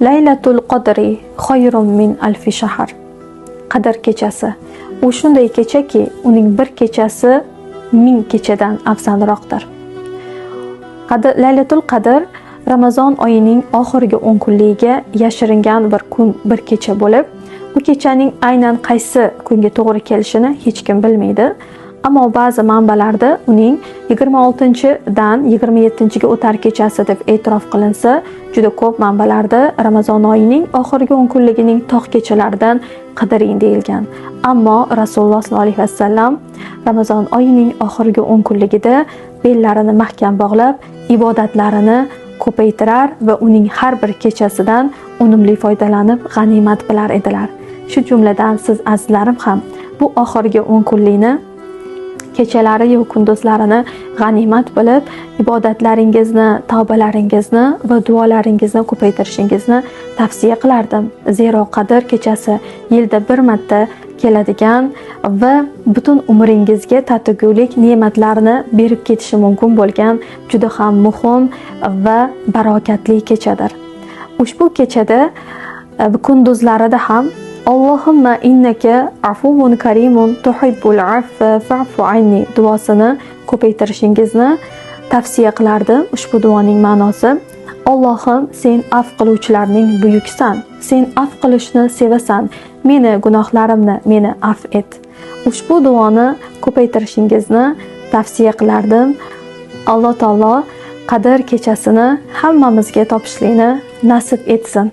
laylatul qadri xoyrun min alfi shahar. Qadr kechasi. U shunday kechaki uning bir kechasi ming kechadan afzalroqdir. Qadr laylatul qadr ramazon oyining oxirgi o'n kunligiga yashiringan bir kun bir kecha bo'lib bu kechaning aynan qaysi kunga to'g'ri kelishini hech kim bilmaydi. Ammo ba'zi manbalarda uning 26dan 27ga o'tar kechasi deb e'tirof qilinsa juda ko'p manbalarda ramazon oyining oxirgi o'n kunligining tog' kechalaridan qidiring deyilgan. Ammo rasululloh sollallohu alayhi vasallam ramazon oyining oxirgi o'n kunligida bellarini mahkam bog'lab ibodatlarini ko'paytirar va uning har bir kechasidan unumli foydalanib g'animat bilar edilar. Shu jumladan siz azizlarim ham bu oxirgi o'n kunlikni kechalariyu kunduzlarini g'animat bilib ibodatlaringizni tavbalaringizni va duolaringizni ko'paytirishingizni tavsiya qilardim. Zero qadr kechasi yilda bir marta keladigan va butun umringizga tatigulik ne'matlarni berib ketishi mumkin bo'lgan juda ham muhim va barokatli kechadir. Ushbu kechada e, kunduzlarida ham Allohumma innaka afuvun karimun tuhibbul affa fa'fu anni duosini ko'paytirishingizni tavsiya qilardim. Ushbu duoning ma'nosi Allohim sen af qiluvchilarning buyuksan. Sen af qilishni sevasan. Meni gunohlarimni meni af et. Ushbu duoni ko'paytirishingizni tavsiya qilardim. Alloh taolo qadr kechasini hammamizga topishlikni nasib etsin.